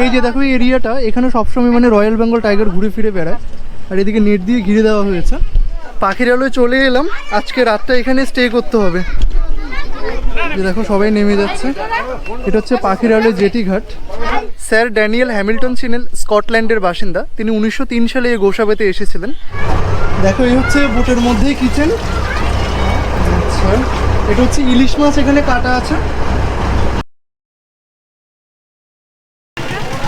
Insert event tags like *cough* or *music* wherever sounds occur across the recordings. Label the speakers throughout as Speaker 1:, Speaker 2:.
Speaker 1: এই যে দেখো এরিয়াটা, এখানে সবসময় মানে রয়্যাল বেঙ্গল টাইগার ঘুরে ফিরে বেড়ায়। আর এদিকে নেট দিয়ে ঘিরে দেওয়া হয়েছে। পাখির আলোয় চলে এলাম। আজকে রাতটা এখানে স্টে করতে হবে। যে দেখো, সবাই নেমে যাচ্ছে। এটা হচ্ছে পাখির আলোয় জেটি ঘাট। স্যার ড্যানিয়েল হ্যামিল্টন ছিলেন স্কটল্যান্ডের বাসিন্দা। তিনি উনিশশো তিন সালে এই গোসাবেতে এসেছিলেন। দেখো, এই হচ্ছে বোটের মধ্যেই কিচেন আচ্ছা এটা হচ্ছে ইলিশ মাছ এখানে কাটা আছে।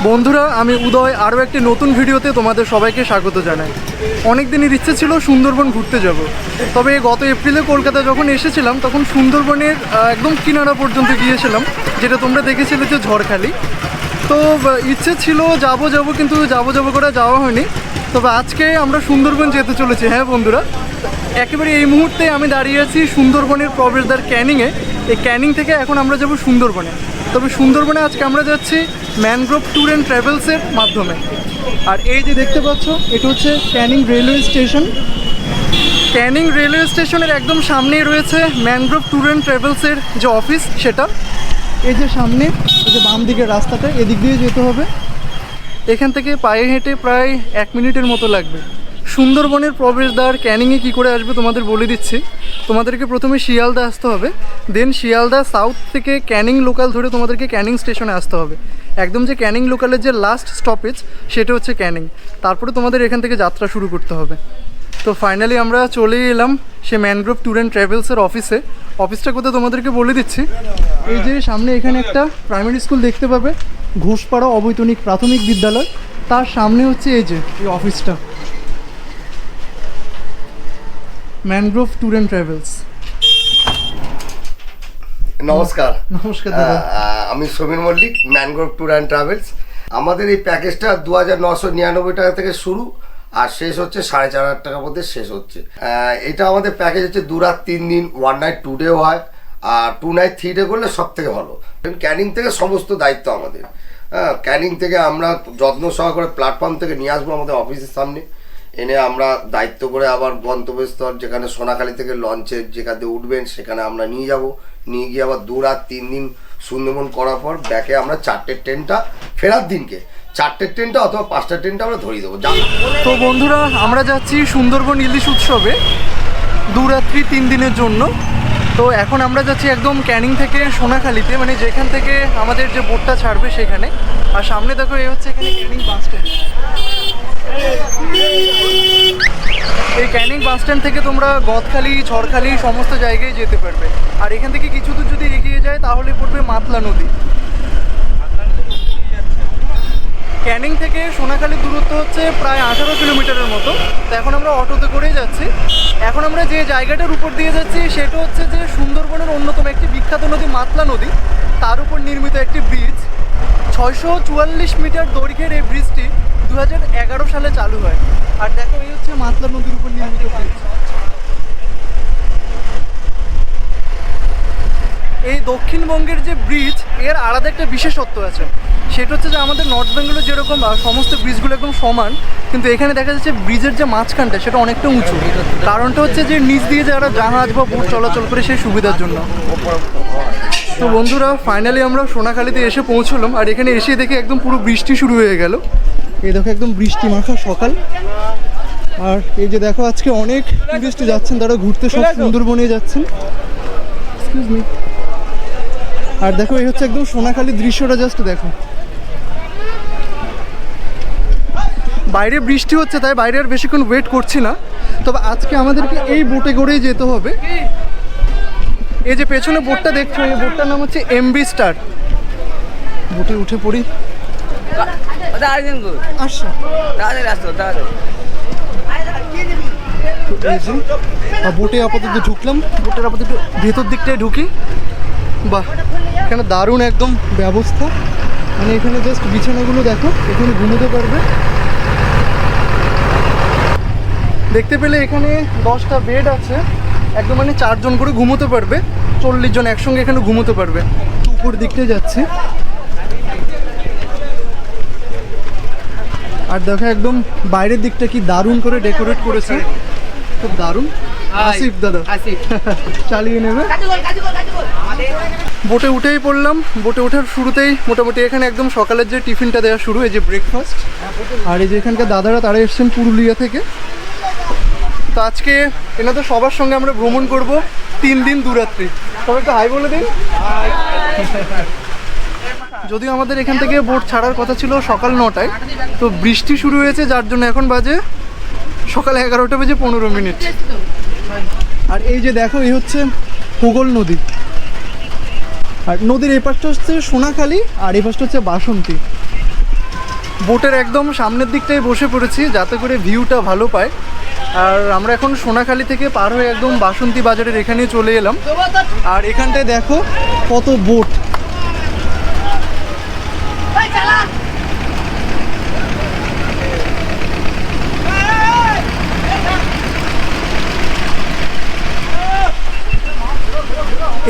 Speaker 1: বন্ধুরা, আমি উদয়, আরও একটি নতুন ভিডিওতে তোমাদের সবাইকে স্বাগত জানাই। অনেক দিনের ইচ্ছে ছিল সুন্দরবন ঘুরতে যাব। তবে গত এপ্রিলে কলকাতা যখন এসেছিলাম, তখন সুন্দরবনের একদম কিনারা পর্যন্ত গিয়েছিলাম, যেটা তোমরা দেখেছিলে যে ঝড়খালি। তো ইচ্ছে ছিল যাব যাব, কিন্তু যাব যাব করে যাওয়া হয়নি। তবে আজকে আমরা সুন্দরবন যেতে চলেছি। হ্যাঁ বন্ধুরা, একেবারে এই মুহূর্তে আমি দাঁড়িয়ে আছি সুন্দরবনের প্রবেশদ্বার ক্যানিংয়ে। এই ক্যানিং থেকে এখন আমরা যাব সুন্দরবনে। তবে সুন্দরবনে আজকে আমরা যাচ্ছি ম্যানগ্রোভ ট্যুর অ্যান্ড ট্রাভেলসের মাধ্যমে। আর এই যে দেখতে পাচ্ছ, এটা হচ্ছে Canning railway station. Canning railway স্টেশনের একদম সামনেই রয়েছে ম্যানগ্রোভ ট্যুর অ্যান্ড ট্রাভেলসের যে অফিস, সেটা। এই যে সামনে, এই যে বাম দিকের রাস্তাটা, এদিক দিয়ে যেতে হবে। এখান থেকে পায়ে হেঁটে প্রায় এক মিনিটের মতো লাগবে। সুন্দরবনের প্রবেশদ্বার ক্যানিংয়ে কী করে আসবে তোমাদের বলে দিচ্ছি। তোমাদেরকে প্রথমে শিয়ালদা আসতে হবে দেন শিয়ালদা সাউথ থেকে ক্যানিং লোকাল ধরে তোমাদেরকে ক্যানিং স্টেশনে আসতে হবে। একদম যে ক্যানিং লোকালের যে লাস্ট স্টপেজ সেটা হচ্ছে ক্যানিং। তারপরে তোমাদের এখান থেকে যাত্রা শুরু করতে হবে। তো ফাইনালি আমরা চলে এলাম সে ম্যানগ্রোভ ট্যুর অ্যান্ড ট্রাভেলসের অফিসে অফিসটা কোথায় তোমাদেরকে বলে দিচ্ছি। এই যে সামনে এখানে একটা প্রাইমারি স্কুল দেখতে পাবে, ঘোষপাড়া অবৈতনিক প্রাথমিক বিদ্যালয়। তার সামনে হচ্ছে এই যে, এই অফিসটা ম্যানগ্রোভ ট্যুর অ্যান্ড ট্রাভেলস
Speaker 2: নমস্কার।
Speaker 1: নমস্কার দাদা।
Speaker 2: আমি Samir Mallick mangrove tour and travels আমাদের এই প্যাকেজটা দু হাজার নশো নিরানব্বই টাকা থেকে শুরু আর শেষ হচ্ছে সাড়ে চার হাজার টাকার মধ্যে শেষ হচ্ছে। এটা আমাদের প্যাকেজ হচ্ছে দু রাত তিন দিন ওয়ান নাইট টু ডেও হয়। আর টু নাইট থ্রি ডে করলে সব থেকে ভালো ক্যানিং থেকে সমস্ত দায়িত্ব আমাদের। হ্যাঁ ক্যানিং থেকে আমরা যত্ন সহকারে প্ল্যাটফর্ম থেকে নিয়ে আসব আমাদের অফিসের সামনে। এনে আমরা দায়িত্ব করে আবার গন্তব্যস্থল যেখানে সোনাখালী থেকে লঞ্চে যেখান উঠবেন, সেখানে আমরা নিয়ে যাব। নিয়ে গিয়ে আবার দু রাত, তিন দিন সুন্দরবন করার পর ব্যাকে আমরা চারটের ট্রেনটা ফেরার দিনকে। চারটের ট্রেনটা অথবা পাঁচটার ট্রেনটা আমরা ধরিয়ে দেবো।
Speaker 1: তো বন্ধুরা, আমরা যাচ্ছি সুন্দরবন ইলিশ উৎসবে দু রাত্রি, তিন দিনের জন্য। তো এখন আমরা যাচ্ছি একদম ক্যানিং থেকে সোনাখালিতে মানে যেখান থেকে আমাদের যে বোটটা ছাড়বে সেখানে। আর সামনে দেখো, এই হচ্ছে এখানে ক্যানিং বাস স্ট্যান্ড। এই ক্যানিং বাস স্ট্যান্ড থেকে তোমরা গদখালি, ঝড়খালি সমস্ত জায়গায় যেতে পারবে। আর এখান থেকে কিছু দূর যদি এগিয়ে যায়, তাহলে পড়বে মাতলা নদী। ক্যানিং থেকে সোনাখালীর দূরত্ব হচ্ছে প্রায় আঠারো কিলোমিটারের মতো। তো এখন আমরা অটোতে করেই যাচ্ছি। এখন আমরা যে জায়গাটার উপর দিয়ে যাচ্ছি, সেটা হচ্ছে যে সুন্দরবনের অন্যতম একটি বিখ্যাত নদী, মাতলা নদী। তার উপর নির্মিত একটি ব্রিজ। ছয়শো চুয়াল্লিশ মিটার দৈর্ঘ্যের এই ব্রিজটি দু এগারো সালে চালু হয়। আর দেখো, এই হচ্ছে মাতলা নদীর উপর নির্মিত ব্রিজ এই দক্ষিণবঙ্গের যে ব্রিজের আলাদা একটা বিশেষত্ব আছে। সেটা হচ্ছে যে আমাদের নর্থ বেঙ্গলে যেরকম সমস্ত ব্রিজগুলো একদম সমান, কিন্তু এখানে দেখা যাচ্ছে ব্রিজের যে মাঝখানটা, সেটা অনেকটা উঁচু। কারণটা হচ্ছে যে নিচ দিয়ে যারা জাহাজ বা বোট চলাচল করে, সেই সুবিধার জন্য। তো বন্ধুরা ফাইনালি আমরা সোনাখালীতে এসে পৌঁছলাম। আর এখানে এসে দেখে একদম পুরো বৃষ্টি শুরু হয়ে গেল। এই দেখো একদম বৃষ্টি মাখা সকাল। আর এই যে দেখো আজকে অনেক টুরিস্ট যাচ্ছেন তারা ঘুরতে সব সুন্দরবনে যাচ্ছেন। আর দেখো এই হচ্ছে একদম সোনাখালির দৃশ্যটা জাস্ট দেখো। বাইরে বৃষ্টি হচ্ছে তাই বাইরে আর বেশিক্ষণ ওয়েট করছি না। তবে আজকে আমাদেরকে এই বোটে করেই যেতে হবে। এই যে পেছনে বোটটা দেখছ এই বোটটার নাম হচ্ছে এমবি স্টার বোটে উঠে পড়ি। আর বোটে আপাতত ঢুকলাম। বোটের আপাতত ভেতর দিকটায় ঢুকি। বাহ এখানে দারুণ একদম ব্যবস্থা। মানে এখানে জাস্ট বিছানাগুলো দেখো এখানে ঘুমোতে পারবে। দেখতে পেলে এখানে দশটা বেড আছে। একদম মানে চারজন করে ঘুমোতে পারবে চল্লিশ জন একসঙ্গে এখানে ঘুমোতে পারবে। উপর দিকটায় যাচ্ছে। আর দেখো একদম বাইরের দিকটা কি দারুণ করে ডেকোরেট করেছে। খুব দারুণ। আসিফ দাদা। *laughs* চালিয়ে নেবে। বোটে উঠেই পড়লাম। বোটে ওঠার শুরুতেই মোটামুটি এখানে একদম সকালের যে টিফিনটা দেওয়া শুরু এই যে ব্রেকফাস্ট আর এই যে এখানকার দাদারা তারা এসছেন পুরুলিয়া থেকে। তো আজকে এনাদের সবার সঙ্গে আমরা ভ্রমণ করব তিন দিন দুরাত্রি। তবে একটু হাই বলে দিন। যদিও আমাদের এখান থেকে বোট ছাড়ার কথা ছিল সকাল নটায়, তো বৃষ্টি শুরু হয়েছে, যার জন্য এখন বাজে সকাল এগারোটা বেজে পনেরো মিনিট। আর এই যে দেখো, এই হচ্ছে হুগল নদী। আর নদীর এই পাশটা হচ্ছে সোনাখালি, আর এই পাশটা হচ্ছে বাসন্তী। বোটের একদম সামনের দিকটায় বসে পড়েছি, যাতে করে ভিউটা ভালো পায়। আর আমরা এখন সোনাখালি থেকে পার হয়ে একদম বাসন্তী বাজারের এখানে চলে এলাম। আর এখানটায় দেখো কত বোট।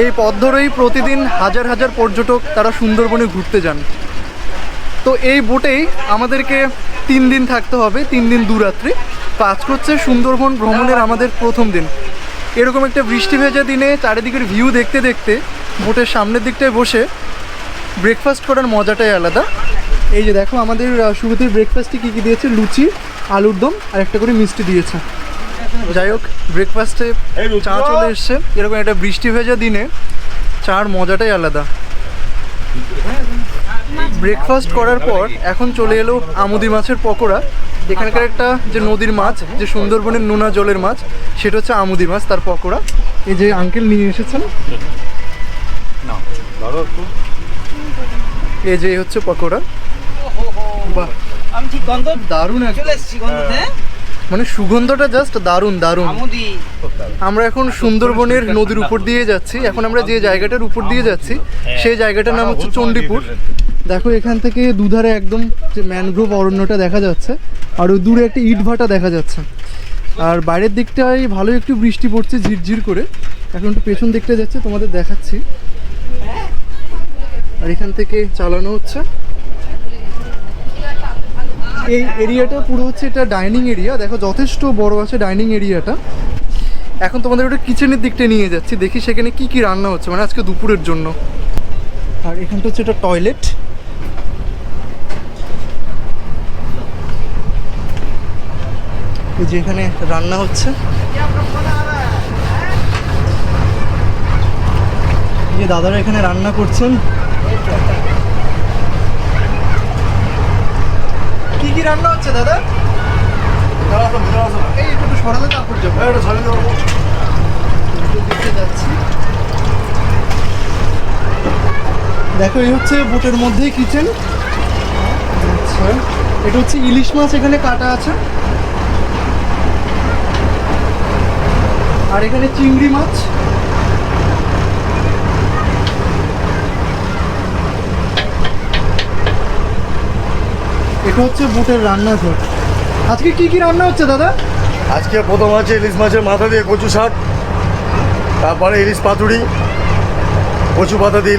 Speaker 1: এই পথ ধরেই প্রতিদিন হাজার হাজার পর্যটক তারা সুন্দরবনে ঘুরতে যান। তো এই বোটেই আমাদেরকে তিন দিন থাকতে হবে তিন দিন দুরাত্রি তো আজকে হচ্ছে সুন্দরবন ভ্রমণের আমাদের প্রথম দিন। এরকম একটা বৃষ্টি ভেজা দিনে চারিদিকের ভিউ দেখতে দেখতে বোটের সামনের দিকটায় বসে ব্রেকফাস্ট করার মজাটাই আলাদা। এই যে দেখো আমাদের শুরুতে ব্রেকফাস্টে কী কী দিয়েছে? লুচি আলুর দম আর একটা করে মিষ্টি দিয়েছে। যাই হোক ব্রেকফাস্টে চা চলে এসছে। এরকম একটা বৃষ্টি ভেজা দিনে চার মজাটাই আলাদা। ব্রেকফাস্ট করার পর এখন চলে এলো আমুদি মাছের পকোড়া। এখানকার একটা যে নদীর মাছ, যে সুন্দরবনের নোনা জলের মাছ, সেটা হচ্ছে আমুদি মাছ, তার পকোড়া। এই যে আঙ্কেল নিয়ে এসেছেন। এই যে হচ্ছে পকোড়া। বাহ, দারুণ মানে সুগন্ধটা জাস্ট দারুণ দারুণ। আমরা এখন সুন্দরবনের নদীর উপর দিয়ে যাচ্ছি। এখন আমরা যে জায়গাটার উপর দিয়ে যাচ্ছি, সেই জায়গাটার নাম হচ্ছে চণ্ডীপুর। দেখো, এখান থেকে দুধারে একদম যে ম্যানগ্রোভ অরণ্যটা দেখা যাচ্ছে, আর ওই দূরে একটা ইট ভাটা দেখা যাচ্ছে। আর বাইরের দিকটায় ভালো একটু বৃষ্টি পড়ছে, ঝিরঝির করে। এখন একটু পেছন দিকটা যাচ্ছে, তোমাদের দেখাচ্ছি। আর এখান থেকে চালানো হচ্ছে। এই এরিয়াটা পুরো হচ্ছে এটা ডাইনিং এরিয়া। দেখো, যথেষ্ট বড় আছে ডাইনিং এরিয়াটা। এখন তোমাদের ওটা কিচেনের দিকটা নিয়ে যাচ্ছি, দেখি সেখানে কি কি রান্না হচ্ছে মানে আজকে দুপুরের জন্য। আর এখানটা হচ্ছে এটা টয়লেট। যে এখানে রান্না হচ্ছে। যে দাদারা এখানে রান্না করছেন। কি কি রান্না হচ্ছে দাদা? এই একটু সরালে তারপর যাচ্ছি। দেখো এই হচ্ছে বোটের মধ্যেই কিচেন আচ্ছা এটা হচ্ছে ইলিশ মাছ এখানে কাটা আছে। আর এখানে চিংড়ি মাছ। এটা হচ্ছে বোটের রান্নাঘর আজকে কি কি রান্না হচ্ছে দাদা?
Speaker 3: আজকে প্রথম আছে ইলিশ মাছের মাথা দিয়ে কচু শাক, তারপরে ইলিশ পাতুড়ি কচু পাতা দিয়ে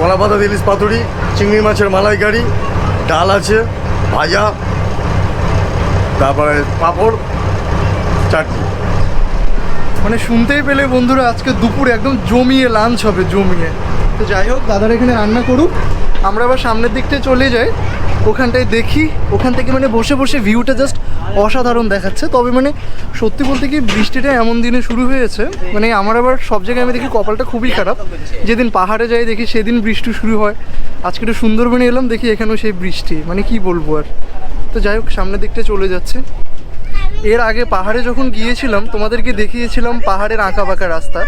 Speaker 3: কলা পাতা দিয়ে ইলিশ পাতুড়ি চিংড়ি মাছের মালাইকারি, ডাল আছে, ভাজা, তারপরে পাঁপড়, চাটনি।
Speaker 1: মানে শুনতেই পেলে বন্ধুরা আজকে দুপুরে একদম জমিয়ে লাঞ্চ হবে, জমিয়ে। তো যাই হোক, দাদারা এখানে রান্না করুক। আমরা আবার সামনের দিকটায় চলে যাই। ওখানটায় দেখি, ওখান থেকে মানে বসে বসে ভিউটা জাস্ট অসাধারণ দেখাচ্ছে। তবে মানে সত্যি বলতে কি বৃষ্টিটা এমন দিনে শুরু হয়েছে মানে আমার আবার সব জায়গায় আমি দেখি কপালটা খুবই খারাপ। যেদিন পাহাড়ে যাই দেখি সেদিন বৃষ্টি শুরু হয়। আজকে একটু সুন্দরবনে এলাম, দেখি এখানেও সেই বৃষ্টি। মানে কি বলব আর। তো যাই হোক, সামনের দিকটা চলে যাচ্ছে। এর আগে পাহাড়ে যখন গিয়েছিলাম, তোমাদেরকে দেখিয়েছিলাম পাহাড়ের আঁকা বাঁকা রাস্তা।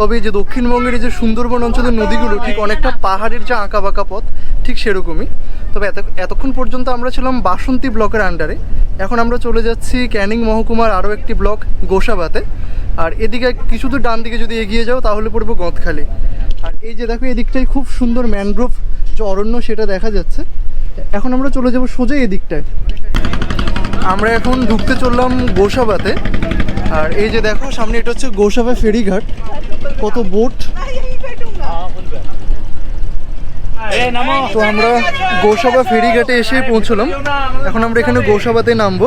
Speaker 1: তবে যে দক্ষিণবঙ্গের যে সুন্দরবন অঞ্চলের নদীগুলো, ঠিক অনেকটা পাহাড়ের যে আঁকা বাঁকা পথ, ঠিক সেরকমই। তবে এত এতক্ষণ পর্যন্ত আমরা ছিলাম বাসন্তী ব্লকের আন্ডারে এখন আমরা চলে যাচ্ছি ক্যানিং মহকুমার আরও একটি ব্লক, গোসাবাতে। আর এদিকে কিছু দূর ডান দিকে যদি এগিয়ে যাও, তাহলে পড়ব গঁতখালি আর এই যে দেখো, এদিকটায় খুব সুন্দর ম্যানগ্রোভ যে অরণ্য, সেটা দেখা যাচ্ছে। এখন আমরা চলে যাব সোজা এদিকটায়। আমরা এখন ঢুকতে চললাম গোসাবাতে। আর এই যে দেখো, সামনে এটা হচ্ছে গোসাবা ফেরিঘাট। কত বোট তো আমরা গোসাবা ফেরিঘাটে এসে পৌঁছলাম। এখন আমরা এখানে গোসাবাতে নামবো।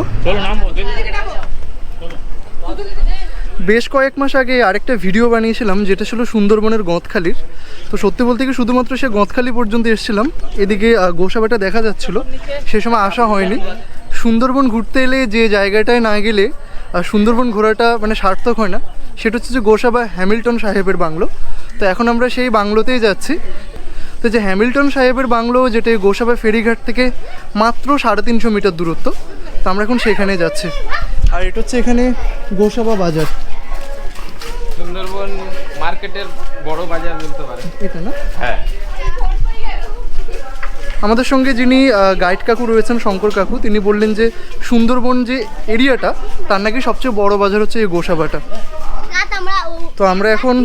Speaker 1: বেশ কয়েক মাস আগে আরেকটা ভিডিও বানিয়েছিলাম, যেটা ছিল সুন্দরবনের গঁতখালির তো সত্যি বলতে কি, শুধুমাত্র সে গঁতখালি পর্যন্ত এসেছিলাম। এদিকে গোসাবাটা দেখা যাচ্ছিল। সে সময় আসা হয়নি। সুন্দরবন ঘুরতে এলে যে জায়গাটায় না গেলে সুন্দরবন ঘোরাটা মানে সার্থক হয় না। সেটা হচ্ছে যে গোসাবা হ্যামিল্টন সাহেবের বাংলো। তো এখন আমরা সেই বাংলোতেই যাচ্ছি। তো যে হ্যামিল্টন সাহেবের বাংলো যেটা গোসাবা ফেরিঘাট থেকে মাত্র সাড়ে তিনশো মিটার দূরত্ব তো আমরা এখন সেখানে যাচ্ছি। আর এটা হচ্ছে এখানে গোসাবা বাজার।
Speaker 4: সুন্দরবন মার্কেটের বড় বাজার বলতে পারে
Speaker 1: এটা না?
Speaker 4: হ্যাঁ।
Speaker 1: আমাদের সঙ্গে যিনি গাইড কাকু রয়েছেন, শঙ্কর কাকু, তিনি বললেন যে সুন্দরবন যে এরিয়াটা, তার নাকি সবচেয়ে বড় বাজার হচ্ছে এই গোসাবাটা। তো আমরা এখন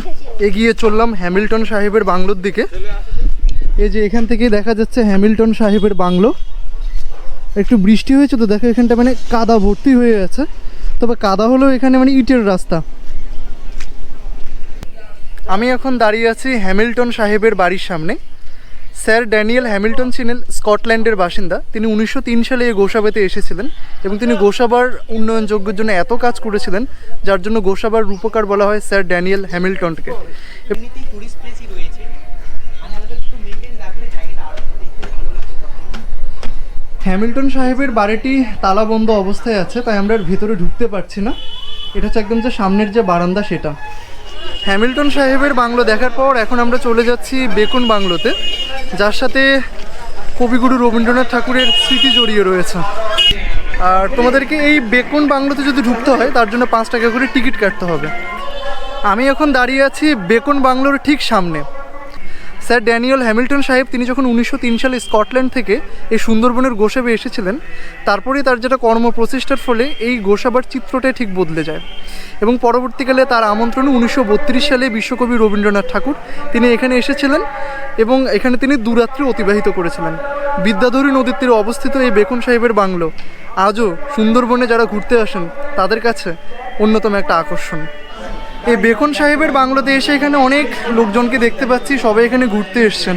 Speaker 1: এগিয়ে চললাম হ্যামিল্টন সাহেবের বাংলোর দিকে। এই যে এখান থেকে দেখা যাচ্ছে হ্যামিল্টন সাহেবের বাংলো। একটু বৃষ্টি হয়েছে তো দেখো এখানটা মানে কাদা ভর্তি হয়ে আছে। তবে কাদা হলেও এখানে মানে ইটের রাস্তা। আমি এখন দাঁড়িয়ে আছি হ্যামিল্টন সাহেবের বাড়ির সামনে। স্যার ড্যানিয়েল হ্যামিল্টন ছিলেন স্কটল্যান্ডের বাসিন্দা। তিনি উনিশশো তিন সালে এই গোসাবাতে এসেছিলেন এবং তিনি গোসাবার উন্নয়নযোগ্যের জন্য এত কাজ করেছিলেন যার জন্য গোসাবার রূপকার বলা হয় স্যার ড্যানিয়েল হ্যামিল্টনকে। হ্যামিল্টন সাহেবের বাড়িটি তালাবন্ধ অবস্থায় আছে তাই আমরা এর ভিতরে ঢুকতে পারছি না। এটা হচ্ছে একদম যে সামনের যে বারান্দা সেটা। হ্যামিল্টন সাহেবের বাংলো দেখার পর এখন আমরা চলে যাচ্ছি বেকুন বাংলোতে, যার সাথে কবিগুরু রবীন্দ্রনাথ ঠাকুরের স্মৃতি জড়িয়ে রয়েছে। আর তোমাদেরকে এই বেকুন বাংলোতে যদি ঢুকতে হয়, তার জন্য পাঁচ টাকা করে টিকিট কাটতে হবে। আমি এখন দাঁড়িয়ে আছি বেকুন বাংলোর ঠিক সামনে। স্যার ড্যানিয়েল হ্যামিল্টন সাহেব, তিনি যখন উনিশশো তিন সালে স্কটল্যান্ড থেকে এই সুন্দরবনের গোসাবে এসেছিলেন তারপরেই তার যেটা কর্ম প্রচেষ্টার ফলে এই গোসাবার চিত্রটাই ঠিক বদলে যায়। এবং পরবর্তীকালে তার আমন্ত্রণে উনিশশো সালে বিশ্বকবি রবীন্দ্রনাথ ঠাকুর। তিনি এখানে এসেছিলেন এবং এখানে তিনি দুরাত্রি অতিবাহিত করেছিলেন। বিদ্যাধরী নদীর তীরে অবস্থিত এই বেকুন সাহেবের বাংলো। আজও সুন্দরবনে যারা ঘুরতে আসেন, তাদের কাছে অন্যতম একটা আকর্ষণ। এই বেকন সাহেবের বাংলোতে এসে এখানে অনেক লোকজনকে দেখতে পাচ্ছি, সবাই এখানে ঘুরতে এসছেন।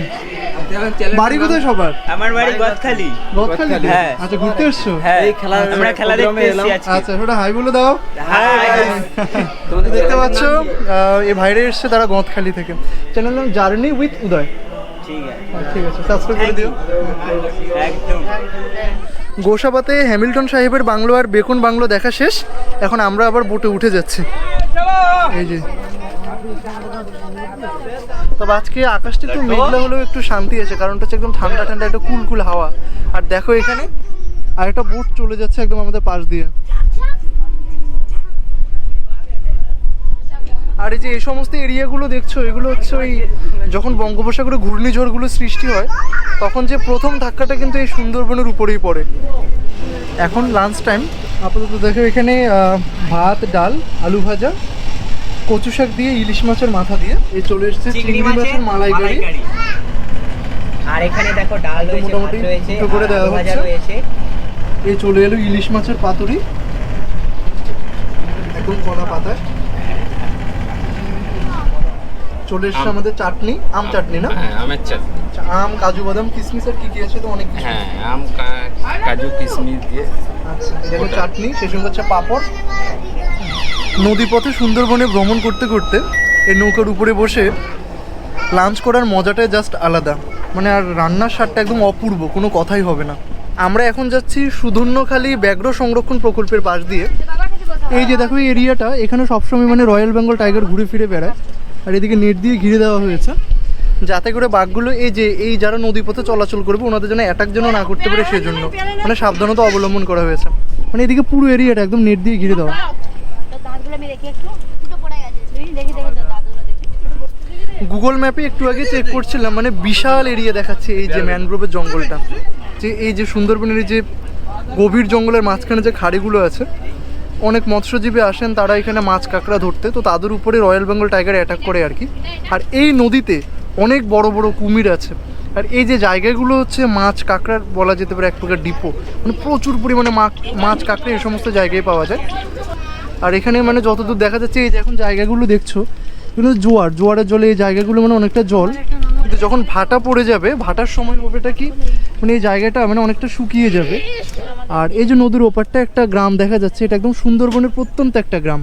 Speaker 1: বাড়ি কোথায় সবার?
Speaker 5: আমার বাড়ি গদখালি
Speaker 1: গদখালি
Speaker 5: হ্যাঁ।
Speaker 1: আচ্ছা ঘুরতে এসছো?
Speaker 5: হ্যাঁ আমরা খেলা দেখতে এসেছি আজকে।
Speaker 1: আচ্ছা ওটা হাই বলে দাও।
Speaker 5: হাই *laughs*
Speaker 1: তোমরা দেখতে পাচ্ছ এই ভাইরে এসছে তারা গদখালি থেকে। চ্যানেল নাম জার্নি উইথ উদয়
Speaker 5: ঠিক আছে।
Speaker 1: আহ, ঠিক আছে সাবস্ক্রাইব করে দিও।
Speaker 5: একদম।
Speaker 1: গোসাবাতে হ্যামিল্টন সাহেবের বাংলো আর বেকুন বাংলো দেখা শেষ। এখন আমরা আবার বোটে উঠে যাচ্ছি। এই যে। তবে আজকে আকাশটা একটু মেঘলা হলেও একটু শান্তি আছে কারণটা হচ্ছে একদম ঠান্ডা ঠান্ডা একটা কুল কুল হাওয়া। আর দেখো এখানে আর একটা বোট চলে যাচ্ছে একদম আমাদের পাশ দিয়ে। আর এই যে এই সমস্ত এরিয়াগুলো দেখছ এগুলো হচ্ছে ওই যখন বঙ্গোপসাগরে ঘূর্ণিঝড়গুলো সৃষ্টি হয় তখন যে প্রথম ধাক্কাটা কিন্তু এই সুন্দরবনের উপরেই পড়ে। এখন লাঞ্চ টাইম আপাতত দেখো এখানে ভাত ডাল আলু ভাজা কচু শাক দিয়ে ইলিশ মাছের মাথা দিয়ে এই চলে এসেছে চিংড়ি মাছের মালাইকারি।
Speaker 5: আর এখানে দেখো ডাল রয়েছে ভাত
Speaker 1: মোটামুটি
Speaker 5: রয়েছে
Speaker 1: একটু করে দেওয়া হচ্ছে।
Speaker 5: রয়েছে।
Speaker 1: এই চলে এলো ইলিশ মাছের পাতুরি। একদম কড়া পাতায়। চলে এসছে আমাদের চাটনি আম চাটনি না?
Speaker 4: হ্যাঁ আমের চাটনি।
Speaker 1: আচ্ছা, আম কাজু বাদাম কিশমিশ আর কি কি আছে তো অনেক কিছু?
Speaker 4: হ্যাঁ আম কাজু কিশমিশ দিয়ে।
Speaker 1: আচ্ছা দেখো চাটনি সে সঙ্গে হচ্ছে পাঁপড়। নদীপথে সুন্দরবনে ভ্রমণ করতে করতে এই নৌকার উপরে বসে লাঞ্চ করার মজাটাই জাস্ট আলাদা। মানে আর রান্নার স্বাদটা একদম অপূর্ব, কোনো কথাই হবে না। আমরা এখন যাচ্ছি সুধন্যখালী ব্যাঘ্র সংরক্ষণ প্রকল্পের পাশ দিয়ে। এই যে দেখো, এই এরিয়াটা, এখানে সবসময় মানে রয়্যাল বেঙ্গল টাইগার ঘুরে ফিরে বেড়ায়। আর এদিকে নেট দিয়ে ঘিরে দেওয়া হয়েছে। যাতে করে বাঘগুলো, এই যে, এই যারা নদীপথে চলাচল করবে, ওনাদের জন্য অ্যাটাক যেন না করতে পারে সেজন্য। মানে সাবধানতা অবলম্বন করা হয়েছে। মানে এদিকে পুরো এরিয়াটা একদম নেট দিয়ে ঘিরে দেওয়া। গুগল ম্যাপে একটু আগে চেক করছিলাম মানে বিশাল এরিয়া দেখাচ্ছে এই যে ম্যানগ্রোভের জঙ্গলটা। যে এই যে সুন্দরবনের যে গভীর জঙ্গলের মাঝখানে যে খাড়িগুলো আছে, অনেক মৎস্যজীবী আসেন, তারা এখানে মাছ কাঁকড়া ধরতে। তো তাদের উপরে রয়্যাল বেঙ্গল টাইগার অ্যাটাক করে আর কি। আর এই নদীতে অনেক বড় বড় কুমির আছে। আর এই যে জায়গাগুলো হচ্ছে মাছ কাঁকড়ার বলা যেতে পারে এক প্রকার ডিপো মানে প্রচুর পরিমাণে মাছ কাঁকড়া এই সমস্ত জায়গায় পাওয়া যায়। আর এখানে মানে যতদূর দেখা যাচ্ছে এই যে এখন জায়গাগুলো দেখছ এগুলো জোয়ার জোয়ারের জলে এই জায়গাগুলো মানে অনেকটা জল। কিন্তু যখন ভাটা পড়ে যাবে ভাটার সময় হবেটা কি? মানে এই জায়গাটা মানে অনেকটা শুকিয়ে যাবে। আর এই যে নদীর ওপারটা একটা গ্রাম দেখা যাচ্ছে এটা একদম সুন্দরবনের প্রত্যন্ত একটা গ্রাম।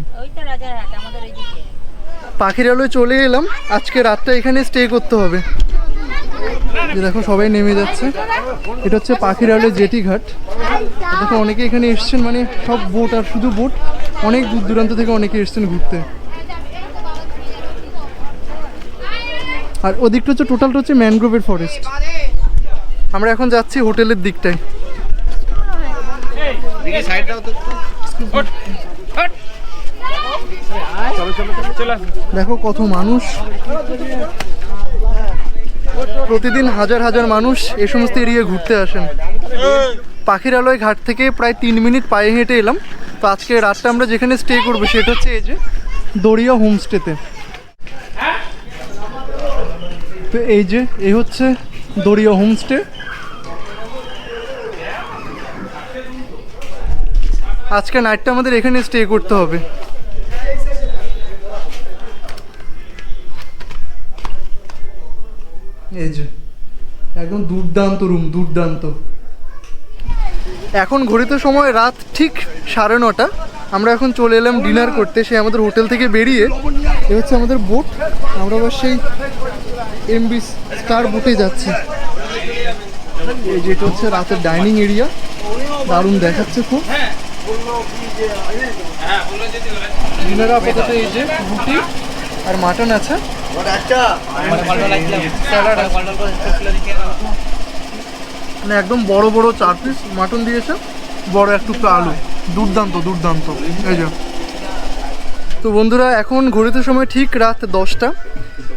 Speaker 1: পাখির আলোয় চলে এলাম। আজকে রাতটা এখানে স্টে করতে হবে। যে দেখো সবাই নেমে যাচ্ছে। এটা হচ্ছে পাখির আলোয় জেটি ঘাট। দেখো অনেকে এখানে এসছেন মানে সব বোট আর শুধু বোট অনেক দূর দূরান্ত থেকে অনেকে এসছেন ঘুরতে। আর ওদিকটা হচ্ছে টোটালটা হচ্ছে ম্যানগ্রোভের ফরেস্ট আমরা এখন যাচ্ছি হোটেলের দিকটায়।
Speaker 5: দেখি
Speaker 1: কত মানুষ। প্রতিদিন হাজার হাজার মানুষ এ সমস্ত এরিয়া ঘুরতে আসেন। পাখির আলোয় ঘাট থেকে প্রায় তিন মিনিট পায়ে হেঁটে এলাম। তো আজকে রাতটা আমরা যেখানে স্টে করব সেটা হচ্ছে এই যে দরিয়া হোমস্টেতে তো এই যে, এই হচ্ছে দরিয়া হোমস্টে আজকে নাইটটা আমাদের এখানে স্টে করতে হবে। এই যে, একদম দুর্দান্ত রুম দুর্দান্ত। এখন ঘড়িতে সময় রাত ঠিক সাড়ে নটা। আমরা এখন চলে এলাম ডিনার করতে সে আমাদের হোটেল থেকে বেরিয়ে। এ হচ্ছে আমাদের বোট আমরা আবার সেই এমবি স্টার বোটে যাচ্ছি। এই যেটা হচ্ছে রাতের ডাইনিং এরিয়া দারুণ দেখাচ্ছে খুব। ডিনার আপাতত এই যে রুটি আর মাটন আছে। স্যালাড আছে। মানে একদম বড় বড় চার পিস মাটন দিয়েছে। বড় এক টুকরো আলু। দুর্দান্ত দুর্দান্ত। এই যে। তো বন্ধুরা, এখন ঘড়িতে সময় ঠিক রাত দশটা।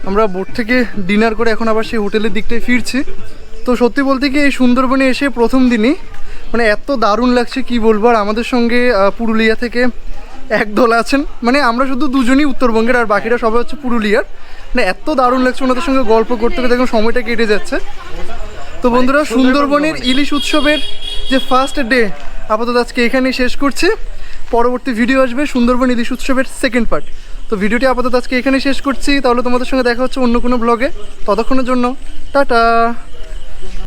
Speaker 1: আমরা বোট থেকে ডিনার করে এখন আবার সেই হোটেলের দিকটায় ফিরছি। তো সত্যি বলতে কি এই সুন্দরবনে এসে প্রথম দিনই মানে এত দারুণ লাগছে, কি বলব? আর আমাদের সঙ্গে পুরুলিয়া থেকে এক দল আছেন। মানে আমরা শুধু দুজনই উত্তরবঙ্গের, আর বাকিরা সবাই হচ্ছে পুরুলিয়ার। মানে এত দারুণ লাগছে ওনাদের সঙ্গে গল্প করতে করতে এখন সময়টা কেটে যাচ্ছে। তো বন্ধুরা সুন্দরবনের ইলিশ উৎসবের যে ফার্স্ট ডে আপাতত আজকে এখানেই শেষ করছি। পরবর্তী ভিডিও আসবে সুন্দরবন ইলিশ উৎসবের সেকেন্ড পার্ট তো ভিডিওটি আপাতত আজকে এখানেই শেষ করছি। তাহলে তোমাদের সঙ্গে দেখা হচ্ছে অন্য কোনো ব্লগে ততক্ষণের জন্য টাটা!